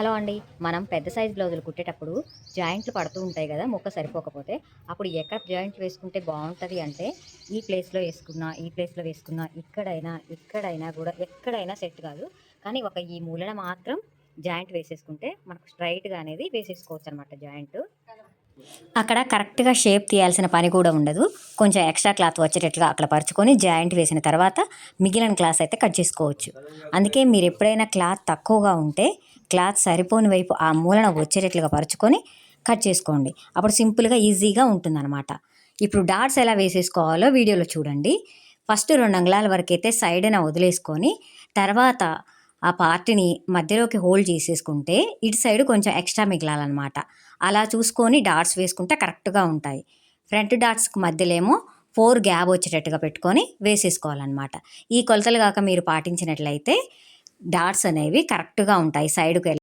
Hello అండి. మనం పెద్ద సైజ్ బ్లౌజులు కుట్టేటప్పుడు జాయింట్లు పడుతూ ఉంటాయి కదా ముక్క సరిపోకపోతే. అప్పుడు ఎక్కడ జాయింట్ వేసుకుంటే బాగుంటుంది అంటే ఈ ప్లేస్లో వేసుకున్నా ఈ ప్లేస్లో వేసుకున్నా ఇక్కడైనా ఇక్కడైనా కూడా ఎక్కడైనా సెట్ కాదు. కానీ ఒక ఈ మూలన మాత్రం జాయింట్ వేసేసుకుంటే మనకు స్ట్రైట్గా అనేది వేసేసుకోవచ్చు అనమాట జాయింట్. అక్కడ కరెక్ట్గా షేప్ తీయాల్సిన పని కూడా ఉండదు. కొంచెం ఎక్స్ట్రా క్లాత్ వచ్చేటట్లుగా అక్కడ పరుచుకొని జాయింట్ వేసిన తర్వాత మిగిలిన క్లాత్ అయితే కట్ చేసుకోవచ్చు. అందుకే మీరు ఎప్పుడైనా క్లాత్ తక్కువగా ఉంటే క్లాత్ సరిపోని వైపు ఆ మూలన వచ్చేటట్లుగా పరుచుకొని కట్ చేసుకోండి. అప్పుడు సింపుల్గా ఈజీగా ఉంటుందన్నమాట. ఇప్పుడు డాట్స్ ఎలా వేసేసుకోవాలో వీడియోలో చూడండి. ఫస్ట్ రెండు అంగుళాల వరకు అయితే సైడ్న వదిలేసుకొని తర్వాత ఆ పార్ట్ని మధ్యలోకి హోల్డ్ చేసేసుకుంటే ఇటు సైడ్ కొంచెం ఎక్స్ట్రా మిగలాలన్నమాట. అలా చూసుకొని డాట్స్ వేసుకుంటే కరెక్ట్గా ఉంటాయి. ఫ్రంట్ డాట్స్కి మధ్యలో ఏమో ఫోర్ గ్యాప్ వచ్చేటట్టుగా పెట్టుకొని వేసేసుకోవాలన్నమాట. ఈ కొలతలు కాక మీరు పాటించినట్లయితే డాట్స్ అనేవి కరెక్ట్గా ఉంటాయి సైడ్కి